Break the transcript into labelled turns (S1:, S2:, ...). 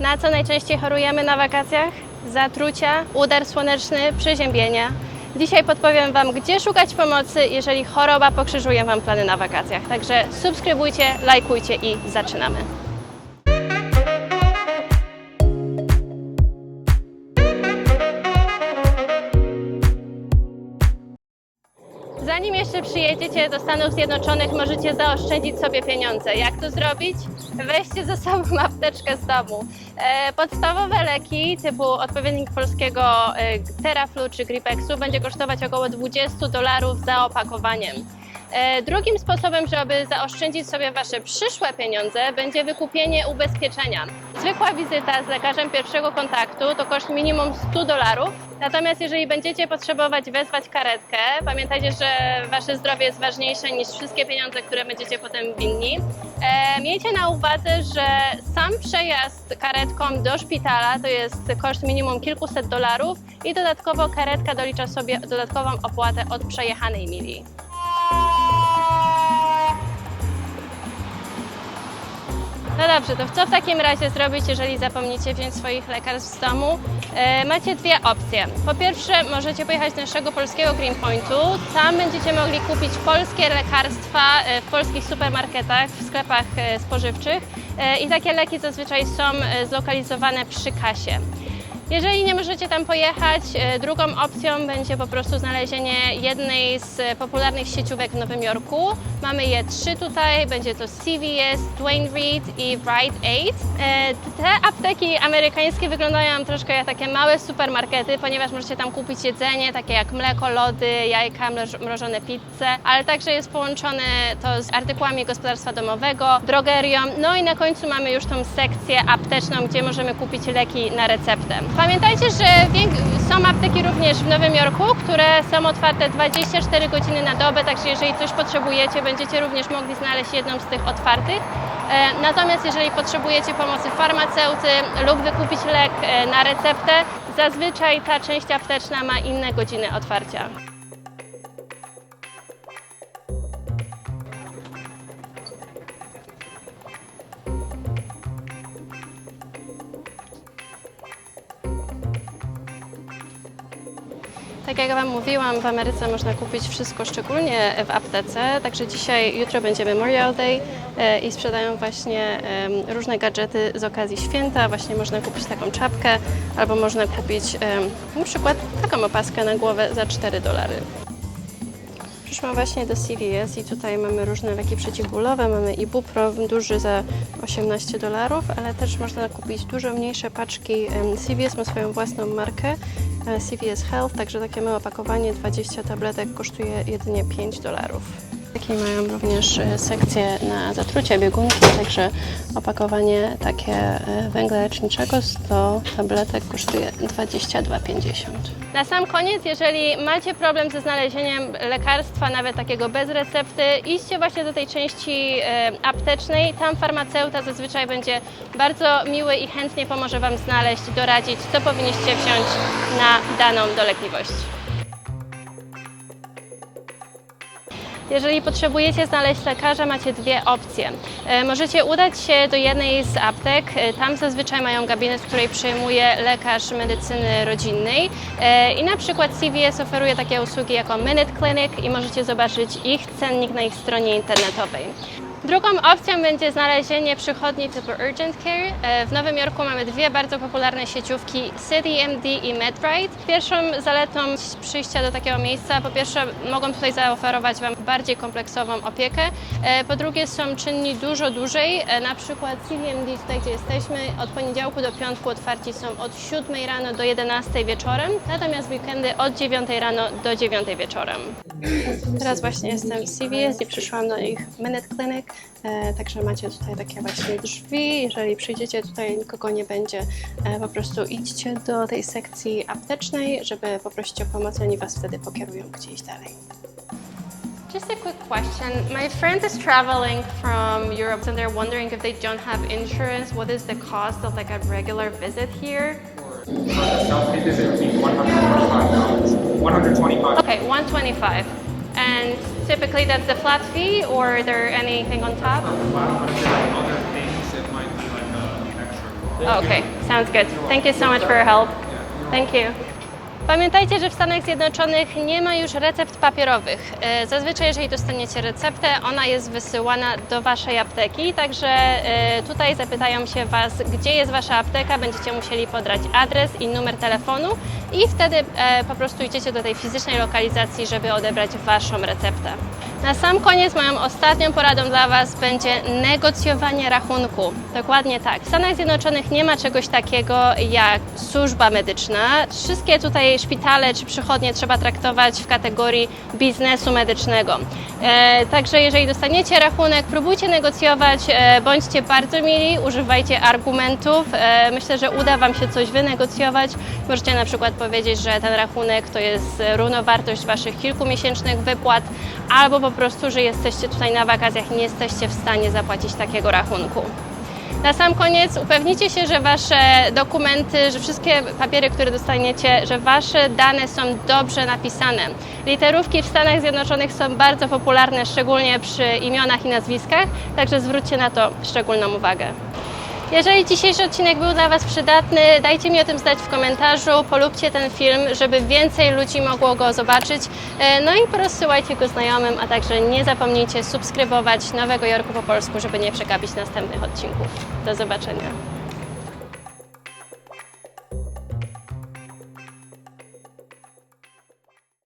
S1: Na co najczęściej chorujemy na wakacjach? Zatrucia, udar słoneczny, przeziębienia. Dzisiaj podpowiem Wam, gdzie szukać pomocy, jeżeli choroba pokrzyżuje Wam plany na wakacjach. Także subskrybujcie, lajkujcie i zaczynamy. Zanim jeszcze przyjedziecie do Stanów Zjednoczonych, możecie zaoszczędzić sobie pieniądze. Jak to zrobić? Weźcie ze sobą apteczkę z domu. E, podstawowe leki typu odpowiednik polskiego e, Teraflu czy Gripexu będzie kosztować około 20 dolarów za opakowaniem. E, Drugim sposobem, żeby zaoszczędzić sobie Wasze przyszłe pieniądze, będzie wykupienie ubezpieczenia. Zwykła wizyta z lekarzem pierwszego kontaktu to koszt minimum 100 dolarów. Natomiast jeżeli będziecie potrzebować wezwać karetkę, pamiętajcie, że Wasze zdrowie jest ważniejsze niż wszystkie pieniądze, które będziecie potem winni. E, miejcie na uwadze, że sam przejazd karetką do szpitala to jest koszt minimum kilkuset dolarów i dodatkowo karetka dolicza sobie dodatkową opłatę od przejechanej mili. No dobrze, to co w takim razie zrobić, jeżeli zapomnicie wziąć swoich lekarstw z domu? E, macie dwie opcje. Po pierwsze, możecie pojechać do naszego polskiego Green Pointu. Tam będziecie mogli kupić polskie lekarstwa e, w polskich supermarketach, w sklepach e, spożywczych. E, I takie leki zazwyczaj są e, zlokalizowane przy kasie. Jeżeli nie możecie tam pojechać, e, drugą opcją będzie po prostu znalezienie jednej z popularnych sieciówek w Nowym Jorku. Mamy je trzy tutaj, będzie to CVS, Dwayne Reed i Rite Aid. E, Te apteki amerykańskie wyglądają troszkę jak takie małe supermarkety, ponieważ możecie tam kupić jedzenie, takie jak mleko, lody, jajka, mroż- mrożone pizze, ale także jest połączone to z artykułami gospodarstwa domowego, drogerią, no i na końcu mamy już tą sekcję apteczną, gdzie możemy kupić leki na receptę. Pamiętajcie, że są apteki również w Nowym Jorku, które są otwarte 24 godziny na dobę, także jeżeli coś potrzebujecie, będziecie również mogli znaleźć jedną z tych otwartych. E, Natomiast jeżeli potrzebujecie pomocy farmaceuty lub wykupić lek e, na receptę, zazwyczaj ta część apteczna ma inne godziny otwarcia. Tak jak Wam mówiłam, w Ameryce można kupić wszystko, szczególnie w aptece. Także dzisiaj, jutro będzie Memorial Day e, i sprzedają właśnie różne gadżety z okazji święta. Właśnie można kupić taką czapkę albo można kupić na przykład taką opaskę na głowę za 4 dolary. Przyszłam właśnie do CVS i tutaj mamy różne leki przeciwbólowe. Mamy Ibuprofen duży za 18 dolarów, ale też można kupić dużo mniejsze paczki. CVS ma swoją własną markę, CVS Health, także takie małe opakowanie 20 tabletek kosztuje jedynie 5 dolarów. Takie mają również e, sekcję na zatrucie biegunki, także opakowanie takie e, węgla leczniczego 100 tabletek kosztuje 22,50. Na sam koniec, jeżeli macie problem ze znalezieniem lekarstwa, nawet takiego bez recepty, idźcie właśnie do tej części e, aptecznej. Tam farmaceuta zazwyczaj będzie bardzo miły i chętnie pomoże Wam znaleźć, doradzić, co powinniście wziąć na daną dolegliwość. Jeżeli potrzebujecie znaleźć lekarza, macie dwie opcje. E, Możecie udać się do jednej z aptek. E, Tam zazwyczaj mają gabinet, w której przyjmuje lekarz medycyny rodzinnej. E, I na przykład CVS oferuje takie usługi jako Minute Clinic i możecie zobaczyć ich cennik na ich stronie internetowej. Drugą opcją będzie znalezienie przychodni typu Urgent Care. E, W Nowym Jorku mamy dwie bardzo popularne sieciówki CityMD i MedRite. Pierwszą zaletą przyjścia do takiego miejsca, po pierwsze mogą tutaj zaoferować Wam bardziej kompleksową opiekę, e, po drugie są czynni dużo dłużej, E, na przykład CityMD tutaj gdzie jesteśmy od poniedziałku do piątku otwarci są od 7 rano do 11 wieczorem, natomiast w weekendy od 9 rano do 9 wieczorem. Teraz właśnie jestem w CVS i przyszłam do ich Minute Clinic, także macie tutaj takie właśnie drzwi. Jeżeli przyjdziecie tutaj, nikogo nie będzie, e, po prostu idźcie do tej sekcji aptecznej, żeby poprosić o pomoc, oni Was wtedy pokierują gdzieś dalej. Just a quick question. My friend is traveling from Europe and they're wondering if they don't have insurance, what is the cost of like a regular visit here?
S2: Self-pay visit would be $125. $125.
S1: Okay, 125. And typically that's the flat fee or is there anything on top?
S2: But if there are other things, it might be like a extra cost.
S1: Okay, sounds good. Thank you so much for your help. Thank you. Pamiętajcie, że w Stanach Zjednoczonych nie ma już recept papierowych. E, Zazwyczaj, jeżeli dostaniecie receptę, ona jest wysyłana do Waszej apteki, także e, tutaj zapytają się Was, gdzie jest Wasza apteka, będziecie musieli podrać adres i numer telefonu i wtedy e, po prostu idziecie do tej fizycznej lokalizacji, żeby odebrać Waszą receptę. Na sam koniec moją ostatnią poradą dla Was będzie negocjowanie rachunku. Dokładnie tak. W Stanach Zjednoczonych nie ma czegoś takiego jak służba medyczna. Wszystkie tutaj szpitale czy przychodnie trzeba traktować w kategorii biznesu medycznego. E, także jeżeli dostaniecie rachunek, próbujcie negocjować, e, bądźcie bardzo mili, używajcie argumentów. E, myślę, że uda Wam się coś wynegocjować. Możecie na przykład powiedzieć, że ten rachunek to jest równowartość Waszych kilkumiesięcznych wypłat, albo po prostu, że jesteście tutaj na wakacjach i nie jesteście w stanie zapłacić takiego rachunku. Na sam koniec upewnijcie się, że Wasze dokumenty, że wszystkie papiery, które dostaniecie, że Wasze dane są dobrze napisane. Literówki w Stanach Zjednoczonych są bardzo popularne, szczególnie przy imionach i nazwiskach, także zwróćcie na to szczególną uwagę. Jeżeli dzisiejszy odcinek był dla Was przydatny, dajcie mi o tym znać w komentarzu, polubcie ten film, żeby więcej ludzi mogło go zobaczyć, E, no i porozsyłajcie go znajomym, a także nie zapomnijcie subskrybować Nowego Jorku po polsku, żeby nie przegapić następnych odcinków. Do zobaczenia.